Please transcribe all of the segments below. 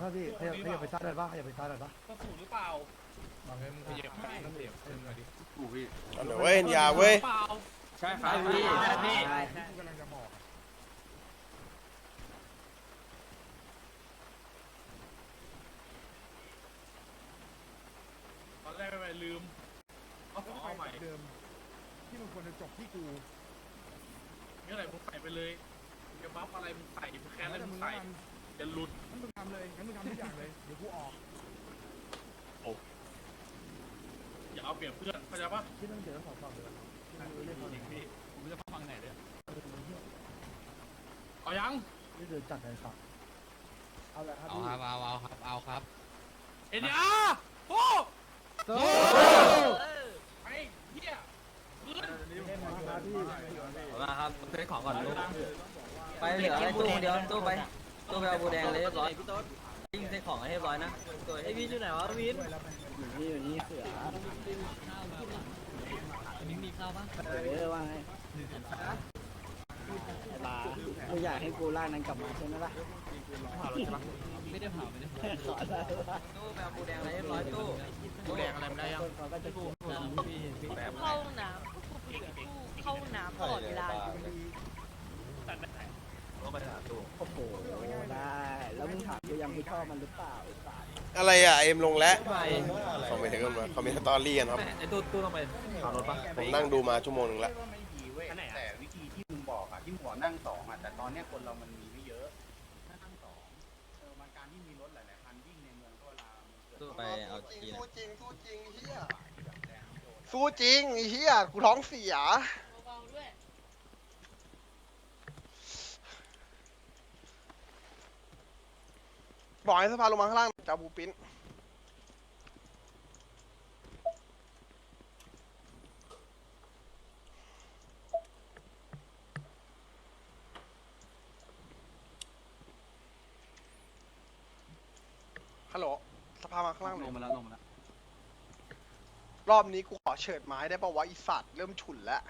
ถ้าพี่ขยับขยับไปซ้ายได้ปะขยับไปซ้ายได้ปะก็ถูกหรือเปล่าบางเงินขยับไปขยับขึ้นมาดิถูกพี่เอาหน่อยเว้ยอยาเว้ยเปล่าใช่ครับพี่พี่กำลังจะบอกตอนแรกไม่ลืมเอาขต้อองงเอาใหไปม่แบบเดิมที่มันควรจะจบที่กูนี่อะไรมึงใส่ไปเลยจะบัฟอะไรมึงใส่มึงแค้นอะไรแต่มึมึงงใส่ทำ จะหลุดงั้นมึงทำเลยงั้นมึงทำทุกอย่างเลย เดี๋ยวกูออกอย่าเอาเปรียบเพื่อนเข้าใจปะที่ต้องเจอสองฝั่งเลยเรียกเขาจริงพี่ผมจะฟังไหนเลยเอายังนี่เดินจัดเลยครับ เอาละครับเอาพี่ครับเอาเอาครับเอาครับเอ็นอาร์โอ้โซ่ไอ้เหี้ยขึ้นมาครับพี่มาครับซื้อของก่อนลูกไปเหลือไอ้ตู้เดียวตู้ไป ตู้ไปเอาบูแดงเลยเรียบร้อยยิงใส่ของให้เรียบร้อยนะไอ้วินอยู่ไหนวะวินนี่อยู่นี่เสือมิ้งมีข้าวปะเออว่าไงตากูอยากให้กูล่างนั้นกลับมาใช่ไหมล่ะไม่ได้เผาไม่ได้เผาขอได้ปะตู้ไปเอาบูแดงเลยเรียบร้อยตู้บูแดงอะไรไม่ได้ยังเขาก็จะพูดเข้าห้องน้ำเข้าห้องน้ำตลอดเวลา โอ้โหได้ แล้วมึงถามกูยังกูชอบมันหรือเปล่าไอ้สัสอะไรอะเอ็มลงแล้วไปเขาไม่ถึงกันมาเขามีสตอรี่กันครับ ไอ้ตู้ตู้ต้องไปขับรถปะผมนั่งดูมาชั่วโมงหนึ่งแล้วว่าไม่ดีเว้ยแต่วิธีที่มึงบอกอะที่มึงบอกนั่งสองอะแต่ตอนเนี้ยคนเรามันมีไม่เยอะถ้านั่งสองเออมันการที่มีรถหลายๆคันวิ่งในเมืองก็เวลามันเกิดตู้ไปเอาจีนสู้จริงสู้จริงเฮียสู้จริงเฮียกูท้องเสียเบาๆด้วย บอกให้สภาลงมาข้างล่างจะเอาบูปิ้นฮัลโหลสภามาข้างล่างหลน่อยงมาแล้วลงมาแล้วรอบนี้กูขอเฉิดไม้ได้ปะวะอีสัตว์เริ่มฉุนแล้ว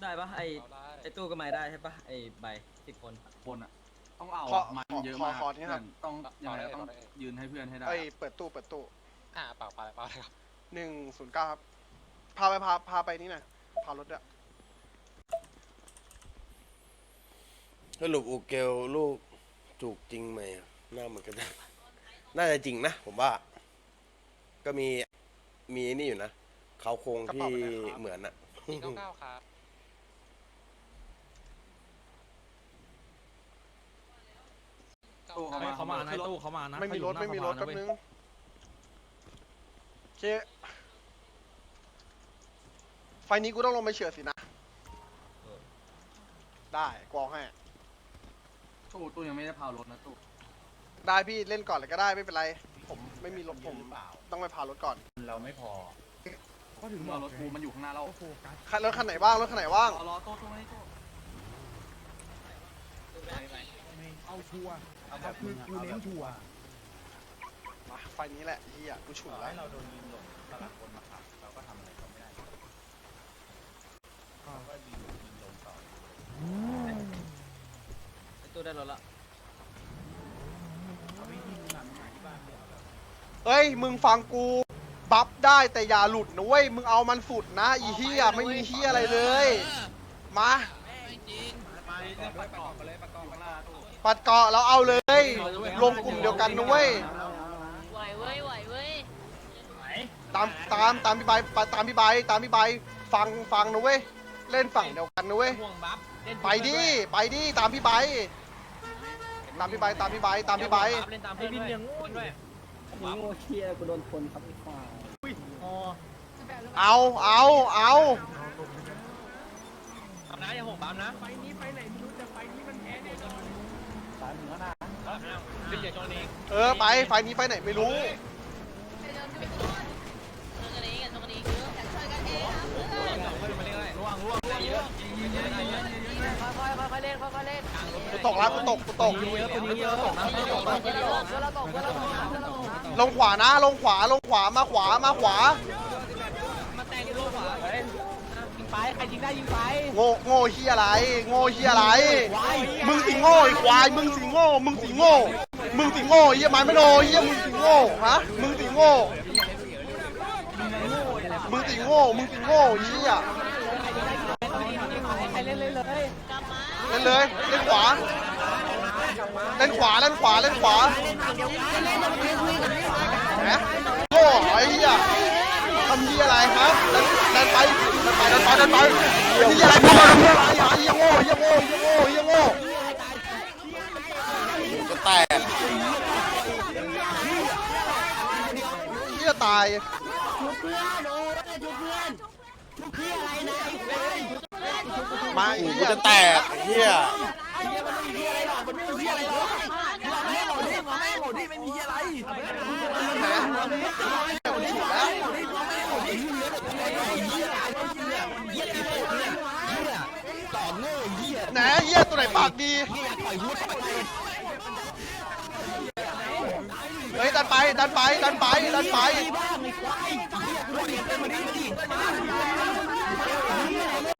ได้ปะไอ้ไอ้ตู้ก็ไม่ได้ใช่ปะไอ้ใบสิบคนคนอะ ต้องเอาขออะมันเยอะขอมากขอนี่ครับต้องยังไงก็ต้องยืนให้เพื่อนให้ได้เอ้ยเปิดตู้เปิดตู้อ่าเปล่าเปล่าเปล่าครับหนึ่งศูนย์เก้าครับ พาไปพาพาไปนี่หน่อยพารถด้วยสรุปอูเกลลูกจูกจริงไหมอะหน้าเหมือนกันนะ น่าจะจริงนะ ผมว่า ก็มีมีไอ้นี่อยู่นะเขาโครงที่เหมือนอะสี่เก้าเก้าครับ ตู้เขามาเขามานะตู้เขามานะไม่มีรถไม่มีรถแป๊บนึงโอเคไฟนี้กูต้องลงไปเฉื่อยสินะ ได้กวองให้ตู้ตู้ยังไม่ได้พาวรถนะตู้ได้พี่เล่นก่อนเลยก็ได้ไม่เป็นไร ผมไม่มีรถผมต้องไปพารถก่อน เราไม่พอ ก็ถึงมึงบอเอากรถกูมันอยู่ข้างหน้าเราก็โฟกัสคันรถคันไหนว่างรถคันไหนว่างเอารอตู้ตู้ให้ตู้เอาชัวร์ เอาคือกูเน้นชัวร์มาไฟนี้แหละเฮียกูฉุนต่อแล้วให้เราโดนยิงหลงสลับคนมาขับเราก็ทำอะไรเขาไม่ได้เราก็ยิงยิงลงต่อไอ้ตู้ได้รถละเอ้ยมึงฟังกูบัฟได้แต่อย่าหลุดนะเว้ยมึงเอามันสุดนะอีเฮียไม่มีเฮียอะไรเลย มาไปเลยประกอบไปเลยประก ปัดเกาะเราเอาเลย ลงกลุ่มเดียวกันนะเว้ย ไหวเว้ยไหวเว้ยตามตามตามพี่ใบตามพี่ใบตามพี่ใบฟังฟังนะเว้ย เล่นฝั่งเดียวกันนะเว้ย ห่วงบัฟไปดิ ไปดิตามพี่ใบตามพี่ใบตามพี่ใบตามพี่ใบเล่นตามเพื่อนด้วยด้วยมึงโง่เคียกูโดนคนครับไอ้ควายเอาเอาเอาเอานะอย่าห่วงบัฟนะ เอนะขึ้นจากช่วงนี้เออไปไฟนี้ไฟไหนไม่รู้ กูตกแล้วกูตกกูตกเยอะคนนี้เยอะตกนะเพื่อนเราตกเพื่อนเราตกเพื่อนเรานะลงขวานะ ลงขวาลงขวามาขวามาขวา ไปใครยิงได้ยิงไปโง่โง่เฮียอะไร โง่เฮียอะไร มึงสิโง่ไอ้ควาย มึงสิโง่ มึงสิโง่ มึงสิโง่เฮียไม้ไม่โดเฮียมึงสิโง่ฮะ มึงสิโง่ มึงสิโง่ มึงสิโง่เฮียใครเล่นเลยเลยกลับมาเล่นเลย เล่นขวา เล่นขวา เล่นขวา เล่นขวาแหมโง่ไอ้เฮียทำเฮียอะไรครับดินดินไปดินไปดินไปเดินไปเป็นเฮียอะไรพวกมันเฮียอะไรเฮียโง่เฮียโง่เฮียโง่เฮียโง่จะแตกเฮียตายมาอีกกูจะแตกไอ้เฮีย แหนเฮียตัวไหนปากดีเฮ้ยดันไปดันไปดันไปดันไป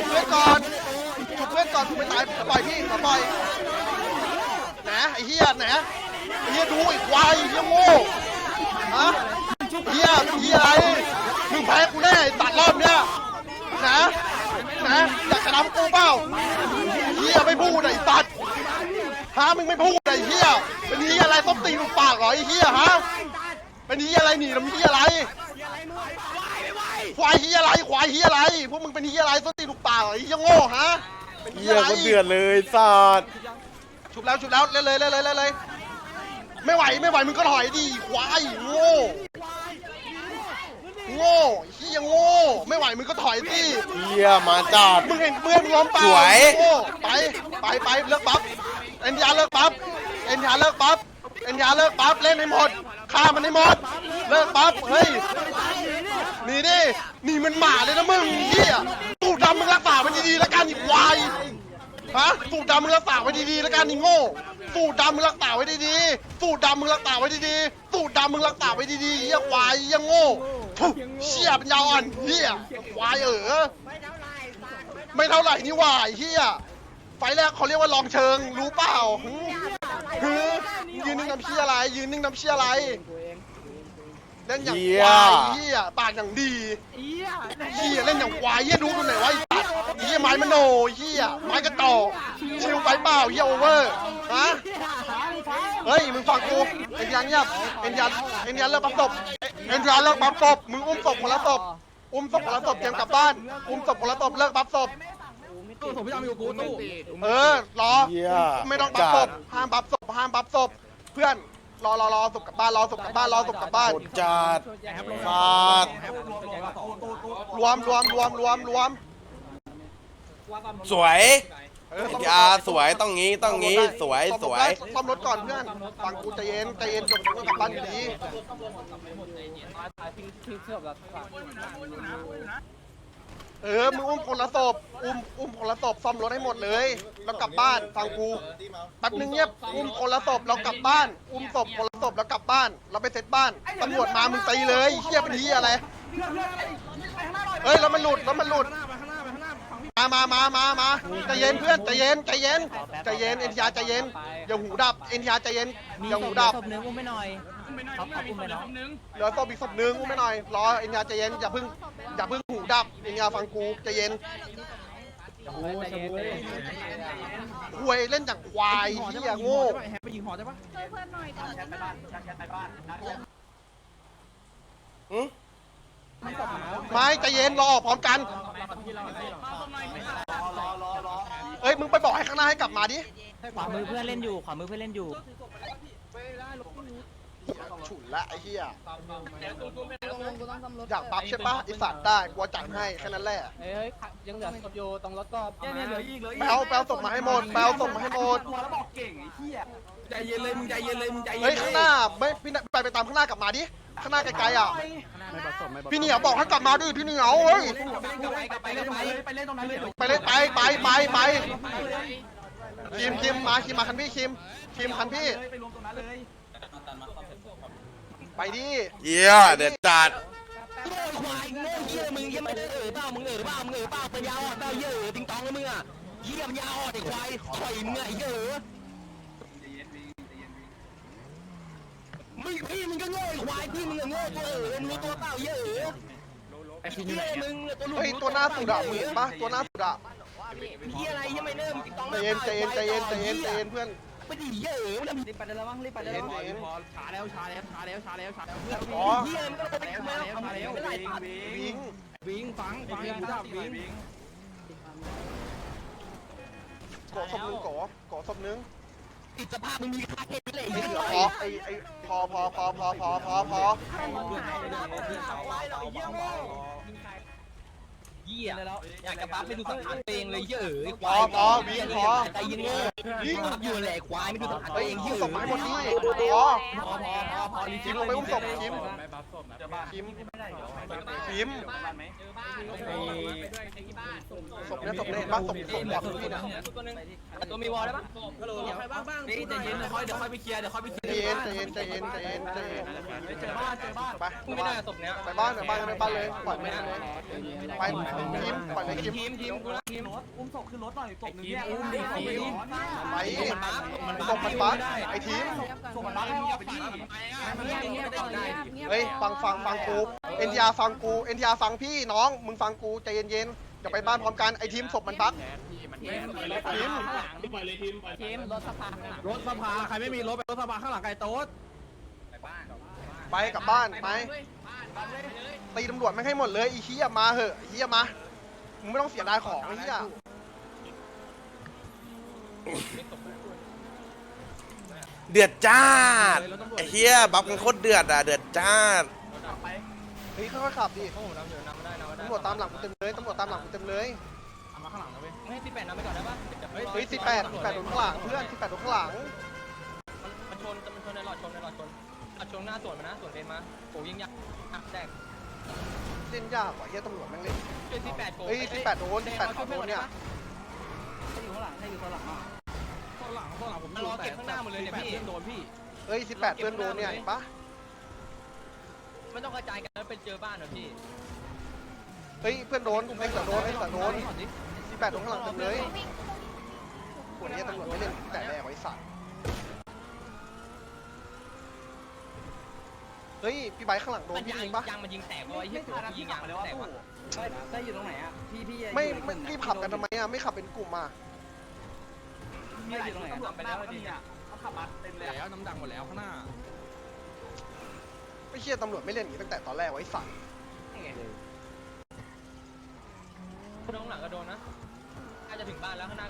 เพื่อนก่อนจุบเพื่อนก่อนกูไม่ตายปล่อยพี่ปล่อยแหนไอ้เฮียแหนไอ้เฮียดูไอ้ควายไอ้เฮียโง่ฮะเฮียเฮียอะไร มึงแพ้กูแน่ไอ้ตัดรอบเนี้ยนะ นะ อยากจะทำกูเปล่าเฮียไม่พูดไอ้ตัดฮะมึงไม่พูดไอ้เฮียเป็นเฮียอะไรต้มตีนมึงปากเหรอไอ้เฮียฮะเป็นเฮียอะไรหนีน้ำเฮียอะไรควายเฮียอะไรควายเฮียอะไรพวกมึงเป็นเฮียอะไรต้มตีนมึงปากเหรอไอ้เฮียโง่ฮะเป็นเฮียอะไรเดือดเลยสัตว์ชุบแล้วชุบแล้วเล่นเลยเล่นเลยเล่นเลยไม่ไหวไม่ไหวมึงก็ถอยดิควายโง่ โง่เฮียโง่ไม่ไหวมึงก็ถอยสิเฮียมาจัดมึงเห็นเพื่อนมึงล้มเปล่าสวย โง่ไปไปไปเลิกปั๊บเอ็นยาเลิกปั๊บเอ็นยาเลิกปั๊บเอ็นยาเลิกปั๊บเล่นให้หมดฆ่ามันให้หมดเลิกปั๊บเฮ้ยหนีดิหนีมันหมาเลยนะมึงเฮียตูดดำมึงรักษามันดีๆแล้วกันอีกควาย ฮะสูตรดำมึงรักษาไว้ดีๆแล้วกันนี่โง่สูตรดำมึงรักษาไว้ดีๆสูตรดำมึงรักษาไว้ดีๆสูตรดำมึงรักษาไว้ดีๆเหี้ยควายเหี้ยโง่ทุบเชี่ยเป็นยาวอ่อนเหี้ยควายเออไม่เท่าไหร่นี่หว่าไอ้เหี้ยไฟแรกเขาเรียกว่าลองเชิงรู้เปล่าหือหือยืนนิ่งน้ำเชี่ยอะไร ยืนนิ่งน้ำเชี่ยอะไร เล่นอย่างควายเหี้ยปากอย่างดีเอี้ยเฮียเล่นอย่างควายเฮียดูตรงไหนวะไอ้สัตว์เฮียไม้มโนเฮียไม้กระต่อกชิวไปเปล่าเฮียโอเวอร์ฮะเฮ้ยมึงฟังกูเอ็นยันเงียบเอ็นยันเอ็นยันเลิกปั๊มศพเอ็นยันเลิกปั๊มศพมึงอุ้มศพคนละศพอุ้มศพคนละศพเตรียมกลับบ้านอุ้มศพคนละศพเลิกปั๊มศพตู้ผมพี่จำอยู่กูตู้เออรอเฮียไม่ต้องปั๊มศพห้ามปั๊มศพห้ามปั๊มศพเพื่อน รอรอรอศพกลับบ้านรอศพกลับบ้านรอศพกลับบ้านโคตรจัดสัตว์รวมรวมรวมรวมรวมสวยเออต้องยาสวยต้องงี้ต้องงี้ สวยสวยซ่อมรถก่อนเพื่อนฟังกูใจเย็นใจเย็นจบกูกลับบ้านอยู่ดีทิ้งทิ้งเสื้อแบบ เออ มึงอุ้มคนละศพอุ้มอุ้มคนละศพซ่อมรถให้หมดเลยแล้วกลับบ้านฟังกูแป๊บนึงเงียบอุ้มคนละศพเรากลับบ้าน อุ้มศพคนละศพแล้วกลับบ้าน เราไปเซตบ้านตำรวจมามึงตีเลยเฮียเป็นเฮียอะไรเฮ้ยแล้วมันหลุดแล้วมันหลุดมามามามามาใจเย็นเพื่อนใจเย็นใจเย็นใจเย็นเอ็นทีอาใจเย็นอย่าหูดับเอ็นทีอาใจเย็นอย่าหูดับศพนึงอุ้มไม่หน่อย ไม่น้อยไม่น้อยมีคนเดียวคนนึงเหลือศพอีกศพหนึงอุ้มไม่หน่อยรอเอ็นยาใจเย็นอย่าเพึ่งอย่าเพึ่งหูดับเอ็นยาฟังกูใจเย็นควยเล่นจากควายเฮียโง่แฮปไปยิงหอได้ปะช่วยเพื่อนหน่อยตอนนั้นน่ะหึไม่ใจเย็นรอออกพร้อมกัน เอ้ยมึงไปบอกให้ข้างหน้าให้กลับมาดิขวามือเพื่อนเล่นอยู่ขวามือเพื่อนเล่นอยู่ ฉุนละไอ้เฮียลงกูต้องซ่อมรถอยากปั๊บใช่ปะไอสัตว์ได้กลัวจัดให้แค่นั้นแหละเฮ้ยยังเหลือศพอยู่ตรงรถก็เนี่ยเหลืออีกเหลือแปลวแปลวศพมาให้หมดแปลวศพมาให้หมดใจเย็นเลยมึงใจเย็นเลยมึงใจเย็นเฮ้ยข้างหน้าไม่พี่ไปไปตามข้างหน้ากลับมาดิข้างหน้าไกลๆอะพี่เหนียวบอกให้กลับมาดิพี่เหนียวเฮ้ยไปเล่นตรงนั้นเลยไปเล่นตรงนั้นเลยไปเลยไปไปไปไปคิมคิมมาคิมมาคันพี่คิมคิมคันพี่ไปรวมตรงนั้นเลย ไปดิเฮียเด็ดจัดควายโง่เหี้ยมึงยังไม่ได้เอ่ยเปล่ามึงเอ่ยเปล่ามึงเอ่ยเปล่าเปิปัญญาอ่อนเปล่าเยอะติงตองแล้วมึงอะเหี้ยปัญญาอ่อนไอ้ควายข่อยมึงอะไอ้เยอะมึงพี่มึงก็โง่ไอ้ควายพี่มึงก็โง่ตัวเออมึงรู้ตัวเปล่าเยอะไอ้เหี้ยมึงตัวลูกเฮ้ยตัวหน้าสุดอะมึงเห็นปะตัวหน้าสุดอะเหี้ยอะไรยังไม่เริ่มติงตองใจเย็นใจเย็นใจเย็นใจเย็นใจเย็นเพื่อน ไม่ดีเยอะมันรีบไปได้แล้วมั้งรีบไปใจได้เย็แล้วใจเย็นพอช้าแล้วช้าแล้วช้าแล้วช้าแล้วช้าแล้วช้าแล้วอ๋อเหี้ยมันก็ไปทำไมแล้วไม่ได้ตัดวิงวิงฟังฟังกูดับวิงโกะศพนึงกะโกะศพนึงอิสภาพมึงมีค่าแค่นี้เลยพอไอไอพอพอพอพอพอพอพอ เหี้ยอยากจะปั๊บไม่ดูสังขารตัวเองเลยเยอะพอพอวิงพอ ใจเย็นเงี้ยวิงปั๊บอยู่แหละควายไม่ดูสังขารตัเฮ้วยเองยิเยงอะศพมาให้หมดนี่พอพอพอพอพอคิมลงไปอุ้มศพคิมไม่บัฟศพิมคิมศพเนี่ยศพเนี่ยบ้านศพศพบอกพี่นะตัวมีวอลได้ปะฮัลโหลใครบ้างบ้างนี่ใจเย็นเดี๋ยวค่อยเดี๋ยวค่อยไปเคลียร์เดี๋ยวค่อยไปเคลียร์ใจเย็นใจเย็นใจเย็นใจเย็นใจเย็นเจอบ้านเจอบ้านไปไม่ได้ศพเนี้ยไปบ้านไปบ้านไปบ้านเลยปล่อยไม่ได้เลยไปคิมปล่อยไปยคิมทีมทีม กูนะทีมอุ้มศพขึ้นรถหน่อยศพหนึ่งเนี่ยอุ้มดิทีมไปมันบัฟมันศพมันบั๊กไอทีมศพมันรักให้เอาไปดิเงียบเงียบได้เฮ้ยฟังฟังฟังกูเอ็นทีอาร์ฟังกูเอ็นทีอาร์ฟังพี่น้องมึงฟังกูใจเย็นๆจะไปบ้านพร้อมกันไอทีมศพมันบั๊กทีมทีมรถสภาข้างหลังรถสภาใครไม่มีรถไปรถสภาข้างหลังไก่โต๊ดไปกลับบ้านไปตีตำรวจไม่ให้หมดเลยไอีเฮียมาเหอะไอ้เฮียมา มึงไม่ต้องเสียดายของไอ้เฮียเดือดจ้าดไอ้เฮียบัฟกันโคตรเดือดอะเดือดจ้าดเฮ้ยค่อยๆขับดิโอ้โหนำอยู่นำได้นำได้ตำรวจตามหลังกูเต็มเลยตำรวจตามหลังกูเต็มเลยเอามาข้างหลังนะเว้ยไม่ให้สิบแปดนำไปก่อนได้ปะเฮ้ยสิบแปดสิบแปดโดนข้างหลังเพื่อนสิบแปดโดนข้างหลังมันชนมันชนในหลอดชนในหลอดชนหลอดชนหน้าสวนมานะสวนเลนมาโอ้ยิงยักษ์แตก เล่นยากกว่าเฮียตำรวจแม่งเล่นเฮ้ยสิบแปดโกเฮ้ยสิบแปดโดนสิบแปดขอโดนเนี่ยอยู่ข้างหลังให้อยู่ข้างหลังมาข้างหลังข้างหลังผมรอเก็บข้างหน้าหมดเลยเนี่ยพี่เพื่อนโดนพี่เฮ้ยสิบแปดเพื่อนโดนเนี่ยเห็นปะไม่ต้องกระจายกันแล้วเป็นเจอบ้านเหรอพี่เฮ้ยเพื่อนโดนไอ้เสือโดนไอ้เสือโดนสิบแปดโดนข้างหลังเต็มเลยคนนี้ตำรวจไม่เล่นแต่แรกไว้สัตว์ เฮ้ยพี่ไบค์ข้างหลังโดนมันพี่ยางจริงปะยางมันยิงแตกวะไอ้เหี้ยยิงยางมันแตกวะได้อยู่ตรงไหนอะพี่พี่ไม่ไม่รีบขับกันทำไมอะไม่ขับเป็นกลุ่มอะพี่อยู่ตรงไหนอะไปแล้วดีอะเขาขับมาเต็มแล้วน้ำดังหมดแล้วข้างหน้าไม่เชื่อตำรวจไม่เล่นอย่างนี้ตั้งแต่ตอนแรกไว้สัตว์ข้างหลังก็โดนนะน่าจะถึงบ้านแล้วข้างหน้า